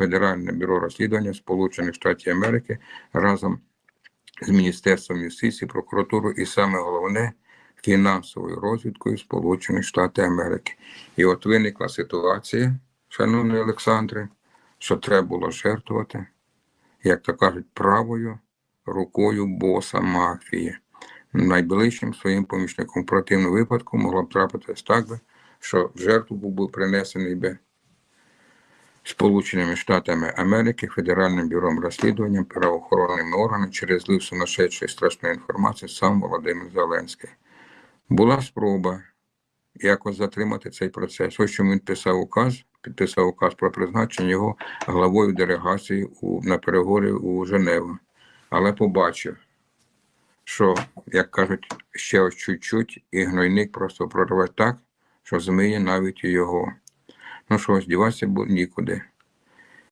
Федеральне бюро розслідування Сполучених Штатів Америки разом з Міністерством юстиції, прокуратурою і саме головне фінансовою розвідкою Сполучених Штатів Америки. І от виникла ситуація, шановний Олександре, що треба було жертвувати, як то кажуть, правою рукою боса мафії. Найближчим своїм помічником в противному випадку могло б трапитись так би, що в жертву був би принесений би Сполученими Штатами Америки, Федеральним бюро розслідувань, правоохоронними органами через злив сумасшедшої страшної інформації сам Володимир Зеленський. Була спроба якось затримати цей процес. Ось чому він писав указ, підписав указ про призначення його главою делегації у, на переговори у Женеву. Але побачив, що, як кажуть, ще ось чуть-чуть, і гнойник просто прорве так, що змиє навіть його. Ну що, здіватися було нікуди.